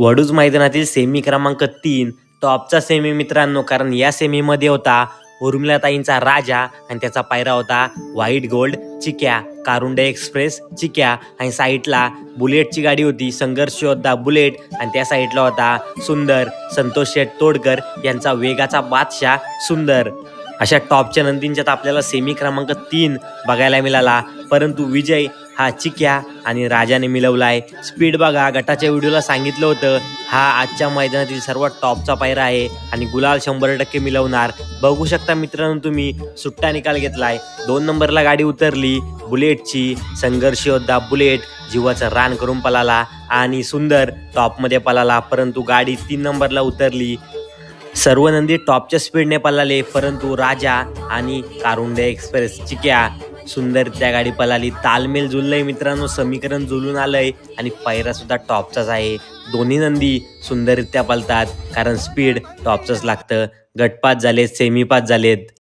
वडूज मैदानातील सेमी क्रमांक तीन टॉपचा सेमी मित्रांनो कारण या सेमीमध्ये होता उर्मिलाताईंचा राजा आणि त्याचा पायरा होता white gold Chikya. Karunde express Chikya आणि साईडला बुलेटची गाडी होती संघर्ष योद्धा बुलेट आणि त्या साईडला होता सुंदर संतोष शेठ तोडकर यांचा वेगाचा बादशाह सुंदर. अशा टॉपच्या नंदींच्यात आपल्याला सेमी क्रमांक तीन बघायला मिळाला. परंतु विजय हा चिक्या आणि राजाने मिळवलाय. स्पीड बघा गटाच्या व्हिडिओला सांगितलं होतं हा आजच्या मैदानातील सर्वात टॉपचा पायरा आहे आणि गुलाल शंभर टक्के मिळवणार. बघू शकता मित्रांनो तुम्ही सुट्टा निकाल घेतलाय. दोन नंबरला गाडी उतरली बुलेटची संघर्ष योद्धा बुलेट जीवाचं रान करून पळाला आणि सुंदर टॉपमध्ये पळाला परंतु गाडी तीन नंबरला उतरली. सर्व नंदी टॉपच्या स्पीडने पळाले परंतु राजा आणि कारुंडे एक्सप्रेस चिक्या सुंदर त्या गाडी पलाली तालमेल जुळलंय मित्रांनो. समीकरण जुळून आलंय आणि पायरा सुद्धा टॉपचाच आहे. दोन्ही नंदी सुंदररित्या पलतात कारण स्पीड टॉपचंच लागतं. गटपात झालेत सेमीपात झालेत.